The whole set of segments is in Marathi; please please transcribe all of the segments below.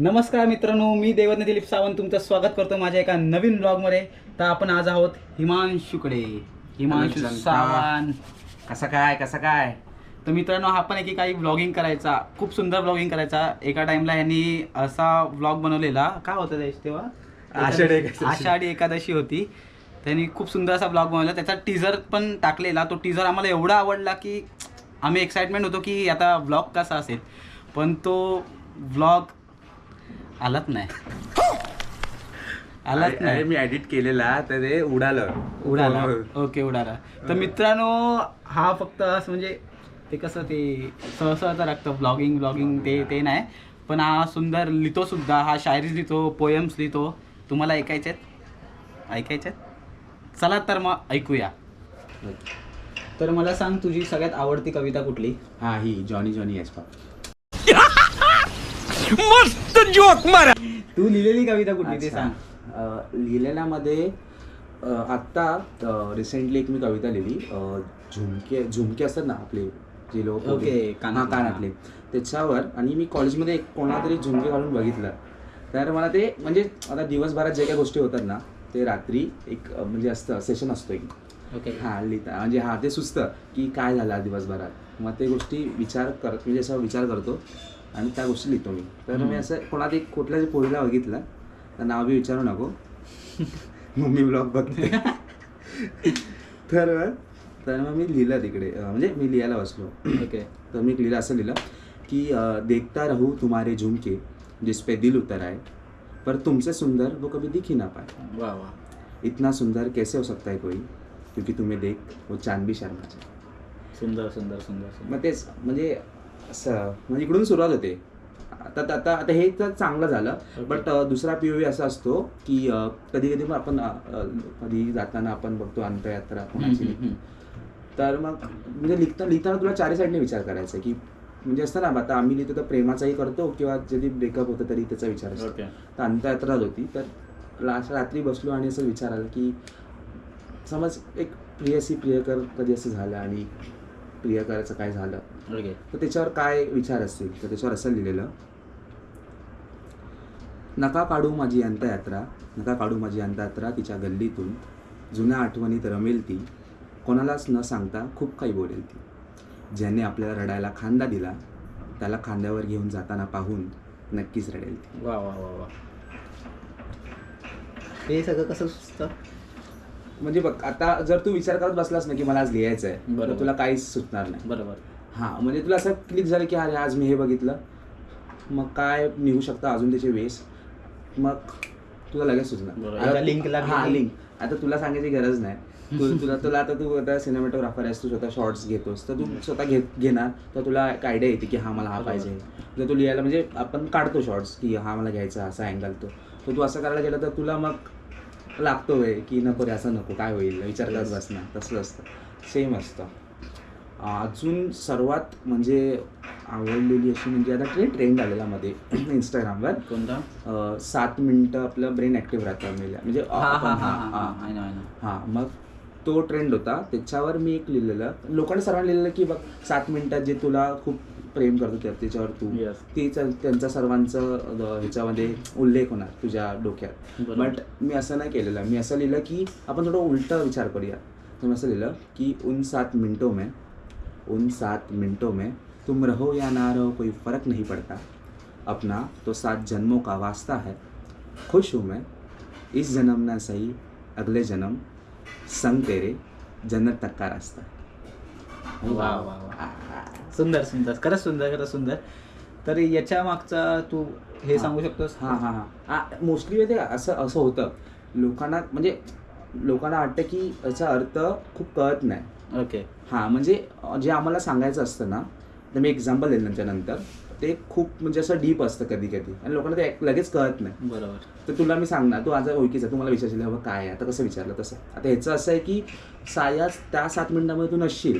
नमस्कार मित्रांनो मी देवज्ञ दिलीप सावंत तुमचं स्वागत करतो माझ्या एका नवीन ब्लॉगमध्ये तर आपण आज आहोत हिमांशूकडे. हिमांशू. सावंत. कसं काय कसं काय? तर मित्रांनो हा पण एकी काही ब्लॉगिंग करायचा खूप सुंदर ब्लॉगिंग करायचा. एका टाइमला यांनी असा ब्लॉग बनवलेला. काय होतं त्याच तेव्हा? आषाढी एकादशी. आषाढी एकादशी होती. त्यांनी खूप सुंदर असा ब्लॉग बनवला. त्याचा टीझर पण टाकलेला. तो टीझर आम्हाला एवढा आवडला की आम्ही एक्साइटमेंट होतो की आता ब्लॉग कसा असेल. पण तो ब्लॉग आलाच नाही. आलाच अरे नाही. मी एडिट केलेला तर ते उडालं. उडाला. हो. ओके उडाला. तर मित्रांनो हा फक्त असं म्हणजे ते कसं ते सहसहचं लागतं ब्लॉगिंग ब्लॉगिंग ते ते नाही. पण हा सुंदर लिहितो सुद्धा हा शायरी लिहितो पोयम्स लिहितो. तुम्हाला ऐकायचे आहेत? ऐकायचे आहेत? चला तर मग ऐकूया. तर मला सांग तुझी सगळ्यात आवडती कविता कुठली? हा ही जॉनी जॉनी एस तू लिहिलेली कविता कुठली ते सांग. लिहिलेल्यामध्ये आत्ता रिसेंटली एक मी कविता लिहिली. झुमके झुमके असतात ना आपले जे लोक ओके, हा कानातले. त्याच्यावर आणि मी कॉलेजमध्ये एक कोणाला तरी झुमके घालून बघितलं. तर मला ते म्हणजे आता दिवसभरात जे काही गोष्टी होतात ना ते रात्री एक म्हणजे असतं सेशन असतो एक. ओके. हा लिहिता म्हणजे हा ते सुचतं की काय झालं दिवसभरात. मग ते गोष्टी विचार कर म्हणजे असा विचार करतो. आणि त्या गोष्टी लिहितो मी. तर मी. असं कोणाला एक कुठल्या पोरीला बघितलं तर नाव बी विचारू नको. मम्मी ब्लॉग बघते. तर तर मग मी लिहिलं तिकडे. म्हणजे मी लिहायला बसलो. ओके तर मी लिहिलं असं लिहिलं की देखता रहू तुम्हारे झुमके जिस पे दिल उतर आए पर तुमसे सुंदर वो कभी दिख ही ना पाए। वा वा इतना सुंदर कैसे हो सकता है कोई? क्योंकि तुम्हें देख वो चांद भी शर्मा जाए सुंदर सुंदर सुंदर सुंदर. मग तेच म्हणजे असं. म्हणजे इकडून सुरुवात होते आता आता- आता हे तर चांगलं झालं. बट दुसरा पी ओ असा असतो की कधी कधी मग आपण कधी जाताना आपण बघतो कोणाची. हम्म, तर मग म्हणजे लिहिता लिहिताना तुला चारी साईडने विचार करायचा आहे की म्हणजे असतं ना आता आम्ही लिहितो तर प्रेमाचाही करतो किंवा जरी ब्रेकअप होतं तरी त्याचा विचार असतो. तर अंत्ययात्रा होती. तर लास्ट रात्री बसलो आणि असं विचार आला की समज एक प्रियसी प्रियकर कधी असं झालं आणि प्रियकराचं काय झालं? ओके तर त्याच्यावर काय विचार असतील? तर त्याच्यावर असं लिहिलेलं नका काढू माझी अंतयात्रा नका काढू माझी अंतयात्रा तिच्या गल्लीतून. जुन्या आठवणीत रमेल ती कोणालाच न सांगता खूप काही बोलेल ती. ज्याने आपल्याला रडायला खांदा दिला त्याला खांद्यावर घेऊन जाताना पाहून नक्कीच रडेल ती. वा वा वा वा. हे सगळं कसं सुचतं? म्हणजे बघ आता जर तू विचार करत बसलास ना की मला आज लिहायचं आहे. तर तुला काहीच सुचणार नाही. बरोबर. हां म्हणजे तुला असं क्लिक झालं की अरे आज मी हे बघितलं मग काय निघू शकतं अजून त्याचे वेस मग तुला लगेच सुचणार लागली हां लिंक आता तुला सांगायची गरज नाही. तू तुला तुला आता तू आता सिनेमॅटोग्राफर आहेस तू स्वतः शॉर्ट्स घेतोस तर तू स्वतः घेत घेणार तर तुला एक आयडिया येते की हा मला हा. पाहिजे. जर तू लिहायला म्हणजे आपण काढतो शॉर्ट्स की हा मला घ्यायचा असा अँगल तो. तर तू असं करायला गेलं तर तुला मग लागतो वेळ की नको रे असं नको काय होईल? विचार करत. बसणार तसं असतं. सेम असतं. अजून सर्वात म्हणजे आवडलेली अशी म्हणजे आता ट्रेंड ट्रेंड आलेला मध्ये इंस्टाग्रामवर कोणता? सात मिनिटं आपलं ब्रेन ॲक्टिव्ह राहतं म्हणजे हां मग तो ट्रेंड होता. त्याच्यावर मी एक लिहिलेलं. लोकांनी सर्वांनी लिहिलेलं की बघ सात मिनिटात जे तुला खूप प्रेम करतो त्या- त्याच्यावर तू. Yes. ती त्यांचा सर्वांचं अं, ह्याच्यामध्ये उल्लेख होणार तुझ्या डोक्यात. बरोबर. बट मी असं नाही केलेलं. मी असं लिहिलं की आपण थोडं उलटं विचार करूया. तर मी असं लिहिलं की उन सात मिनटों में उन सात मिनटों में तुम रहो या ना रहो कोई फ़र्क नहीं पड़ता. अपना तो सात जन्मों का वास्ता है. खुश हूँ मैं. इस जन्म ना सही अगले जन्म संग तेरे जन्नत तक का रास्ता है. वा वा वा सुंदर सुंदर. खरंच सुंदर खरंच सुंदर. तर याच्या मागचा तू हे. सांगू शकतोस? हां हां हां. मोस्टली ते असं असं होतं. लोकांना म्हणजे लोकांना वाटतं की याचा अर्थ खूप कळत नाही. ओके. हां म्हणजे जे आम्हाला सांगायचं असतं ना तर मी एक्झाम्पल देईल त्याच्यानंतर. ते खूप म्हणजे असं डीप असतं कधी कधी आणि लोकांना ते लगेच कळत नाही. बरोबर. तर तुला मी सांगणार तू आज ओळखीचा तू मला विचारशील बाबा काय आहे? आता कसं विचारलं तसं. आता ह्याचं असं आहे की साया त्या सात मिनिटामध्ये तू नसशील.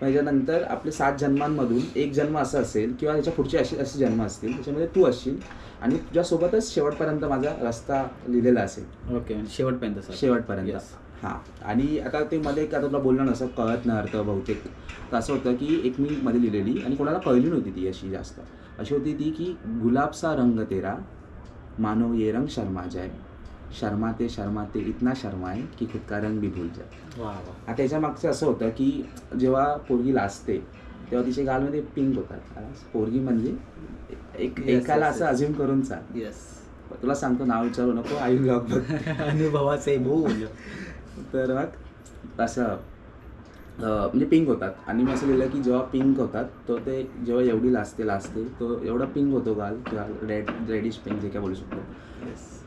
त्याच्यानंतर आपले सात जन्मांमधून एक जन्म असा असेल किंवा त्याच्या पुढचे असे असे जन्म असतील त्याच्यामध्ये तू असशील आणि तुझ्यासोबतच शेवटपर्यंत माझा रस्ता लिहिलेला असेल. ओके शेवटपर्यंत शेवटपर्यंत. Yes. हां. आणि आता ते मध्ये एक आता तुला बोललं नसं कळत नाही अर्थ बहुतेक. तर असं होतं की एक मी मध्ये लिहिलेली आणि कोणाला कळली नव्हती ती अशी जास्त. अशी होती ती की गुलाबसा रंग तेरा मानो ये रंग शर्मा जाए शर्माते शर्माते इतना शर्माए की खुद का रंग भी भूल वा आता याच्या मागचं असं होतं की जेव्हा पोरगी लाजते तेव्हा तिच्या गालमध्ये पिंक होतात. पोरगी म्हणजे एक एकाला असं. अज्युम करून चाल. येस तुला सांगतो नाव विचारू नको आई ब्लॉग अनुभवाचे बोल तर मग असं अं, म्हणजे पिंक होतात. आणि मी असं लिहिलं की जेव्हा पिंक होतात तो ते जेव्हा एवढी लाजते लाजते तो एवढा पिंक होतो गाल किंवा रेड रेडिश पिंक जे काय बोलू शकतो.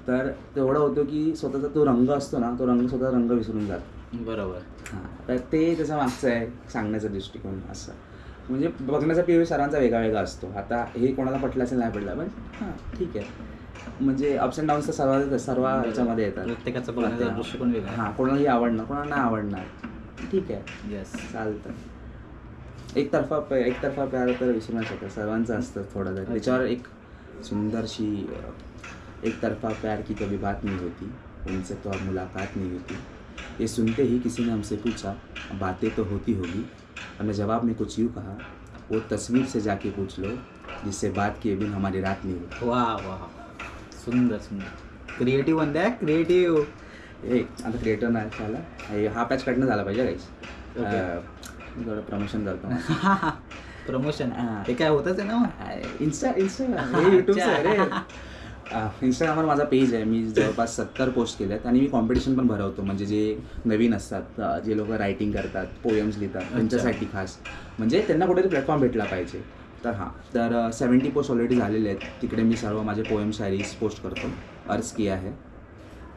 तर तेवढं होतं की स्वतःचा तो रंग असतो ना तो रंग स्वतः रंग विसरून जातो. बरोबर. हां. तर ते त्याच्या मागचं आहे सांगण्याचा दृष्टिकोन असं. म्हणजे बघण्याचा पी सर्वांचा वेगळा वेगळा असतो. आता हे कोणाला पटलं असेल नाही पडलं पण हां ठीक आहे. म्हणजे अप्स अँड डाऊन्स तर सर्व सर्व ह्याच्यामध्ये येतात. प्रत्येकाचा बघण्याचा दृष्टिकोन वेगळा हां कोणालाही आवडणार कोणाला नाही आवडणार. ठीक आहे येस चालतं एकतर्फा प- एकतर्फा प्यार तर विसरू नाही शकत. सर्वांचं असतं थोडं तरी त्याच्यावर एक सुंदरशी एक एकतर्फा प्यार की कभी बात नहीं होती. उनसे तो अब मुलाकात नहीं होती. ये सुनते ही किसी ने हमसे पूछा बातें तो होती होगी. हमने जवाब में कुछ यूँ कहा वो तस्वीर से जाके पूछ लो जिससे बात किए बिन हमारी रात नहीं होती. वा वा सुंदर सुंदर. क्रिएटिव्ह म्हणते क्रिएटिव्ह ए आता क्रिएटर नाही झाला. हे हा पॅच कटणं झाला पाहिजे काहीच. थोडं प्रमोशन करतो. प्रमोशन हा. काय होतच आहे ना इन्स्टा आहे रे. इंस्टाग्रामवर माझा पेज आहे. मी जवळपास सत्तर पोस्ट केले आहेत आणि मी कॉम्पिटिशन पण भरवतो. म्हणजे जे नवीन असतात जे लोक रायटिंग करतात पोएम्स लिहितात त्यांच्यासाठी खास. म्हणजे त्यांना कुठेतरी प्लॅटफॉर्म भेटला पाहिजे. तर हां. तर सेवन्टी पोस्ट ऑलरेडी झालेले आहेत. तिकडे मी सर्व माझे पोएम शायरीज पोस्ट करतो. अर्ज किया आहे.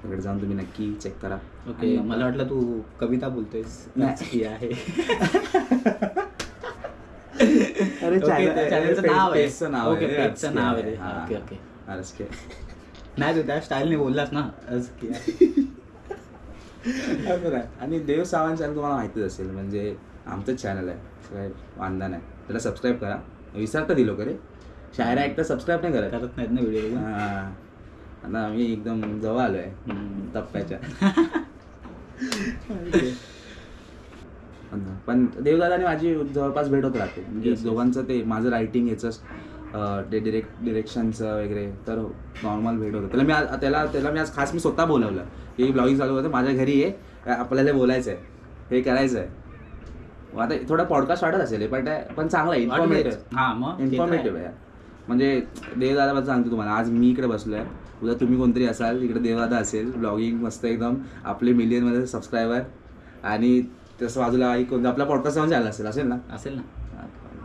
तिकडे जाऊन तुम्ही नक्की चेक करा. ओके मला वाटलं तू कविता बोलतोयस. नाही. आहे. अरे नाव आहे. नाव आहे. नाव नाही तू त्या स्टाईलने बोललास ना. की नाही. आणि देव सावंत चॅनल तुम्हाला माहितीच असेल म्हणजे आमचंच चॅनल आहे. काय वांदा नाही त्याला सबस्क्राईब करा. विसरता दिलो करे शायरा एकटा सबस्क्राईब नाही करत. करत नाहीत ना व्हिडिओ हां. आता आम्ही एकदम जवळ आलो आहे हम्म. टप्प्याच्या. पण देवदादा आणि माझी जवळपास भेट होत राहते म्हणजे. दोघांचं ते माझं रायटिंग याचं ते डिरेक्ट डिरेक्शनचं वगैरे तर नॉर्मल भेट होतं. त्याला मी आज त्याला त्याला मी आज खास मी स्वतः बोलवलं. की ब्लॉगिंग चालू होतं माझ्या घरी ये आपल्याला बोलायचं आहे हे करायचं आहे आता थोडा पॉडकास्ट वाटत असेल पण पण चांगला इन्फॉर्मेटिव्ह हा मग. इन्फॉर्मेटिव्ह आहे. म्हणजे देवदादा सांगतो तुम्हाला आज मी इकडे बसलोय. उद्या तुम्ही कोणतरी असाल इकडे देवदादा असेल ब्लॉगिंग मस्त एकदम आपले मिलियनमध्ये सबस्क्रायबर आणि तसं बाजूला एक कोणतं आपला पॉडकास्ट जाऊन झाला असेल असेल ना? असेल ना.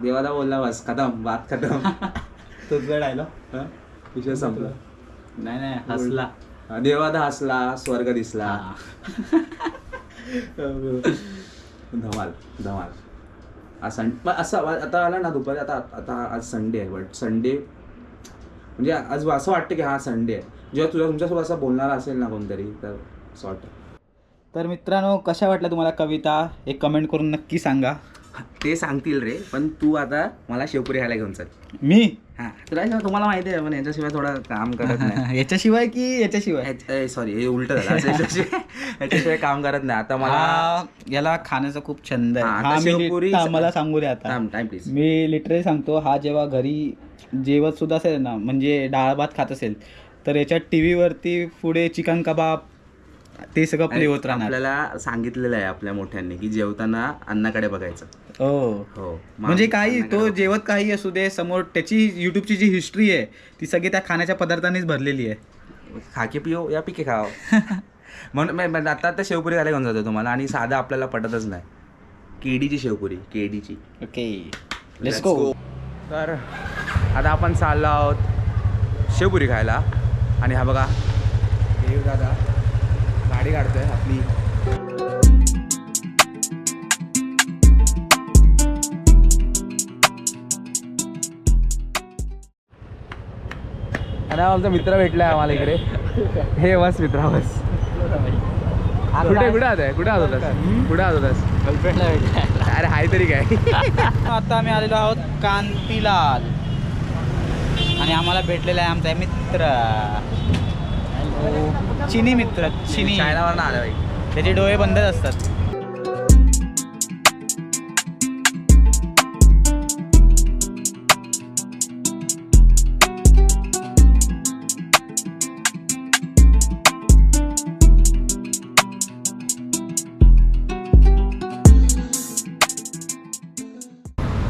देवादा बोलला बस खतम बात खतम. तोच वेळ हा? विषय संपला. नाही नाही हसला. देवादा हसला स्वर्ग दिसला. धमाल धमाल. आज सं पण असं आता आला ना दुपारी आता आता आज संडे आहे बट संडे म्हणजे आज असं वाटतं की हा संडे आहे. जेव्हा तुझ्या तुमच्यासोबत असं बोलणारा असेल ना कोणतरी तर असं वाटतं. तर मित्रांनो कशा वाटल्या तुम्हाला कविता? एक कमेंट करून नक्की सांगा. ते सांगतील रे पण तू आता मला शेवपुरी खायला घेऊन चल. मी? हां तुला तुम्हाला माहिती आहे पण याच्याशिवाय थोडं काम करत नाही. याच्याशिवाय की याच्याशिवाय? सॉरी हे उलट झालं. याच्याशिवाय याच्याशिवाय काम करत नाही. आता मला याला खाण्याचा खूप छंद आहे. शेवपुरी- मला सांगू दे आता. टाइम प्लीज मी लिटरली सांगतो हा जेव्हा घरी जेवत सुद्धा असेल ना म्हणजे डाळ भात खात असेल तर याच्या टी व्हीवरती पुढे चिकन कबाब ते सगळं प्ले होत राहणार. आपल्याला सांगितलेलं आहे आपल्या मोठ्यांनी की जेवताना अन्नाकडे बघायचं. हो. हो म्हणजे काही तो जेवत काही असू दे समोर त्याची युट्यूबची जी हिस्ट्री आहे ती सगळी त्या खाण्याच्या पदार्थांनीच भरलेली आहे. बघ. खा के पिओ या पिके खाओ म्हणून आता आता शेवपुरी खायला घेऊन जातो तुम्हाला आणि साधा आपल्याला पटतच नाही. केडीची शेवपुरी केडीची. ओके. Let's go. तर आता आपण चाललो आहोत शेवपुरी खायला. आणि हा बघा देव दादा गाडी काढतोय आपली. आणि आमचा मित्र भेटलाय आम्हाला इकडे. हे बस मित्रा बस. कुठे कुठे आहोत कुठे आहोत कुठे आहोत गर्लफ्रेंडला भेटलाय. अरे हाय तरी काय? आता आम्ही आलेलो आहोत कांतीलाल. आणि आम्हाला भेटलेला आहे आमचा मित्र. चिनी मित्र चिनी. चायनावर आले भाई त्याचे डोळे बंदच असतात.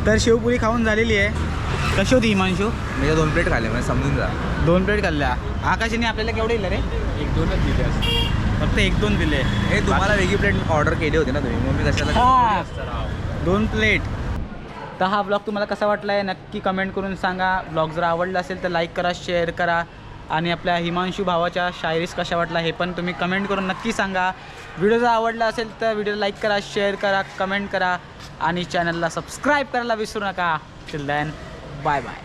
तर शेवपुरी खाऊन झालेली आहे. कशी होती हिमांशू? मी दोन प्लेट खाल्ले म्हणजे समजून जा. दोन प्लेट खाल्ल्या. आकाशीने आपल्याला केवढे दिलं रे? एक दोनच दिले फक्त एक दोन दिले. हे तुम्हाला वेगळी प्लेट ऑर्डर केली होती ना तुम्ही मग मी कशाला हा. दोन प्लेट. तर हा ब्लॉग तुम्हाला कसा वाटला आहे नक्की कमेंट करून सांगा. ब्लॉग जर आवडला असेल तर लाईक करा शेअर करा. आणि आपल्या हिमांशू भावाच्या शायरीज कशा वाटला हे पण तुम्ही कमेंट करून नक्की सांगा. व्हिडिओ जर आवडला असेल तर व्हिडिओ लाईक करा शेअर करा कमेंट करा. आणि चॅनलला सबस्क्राईब करायला विसरू नका. Till Bye bye.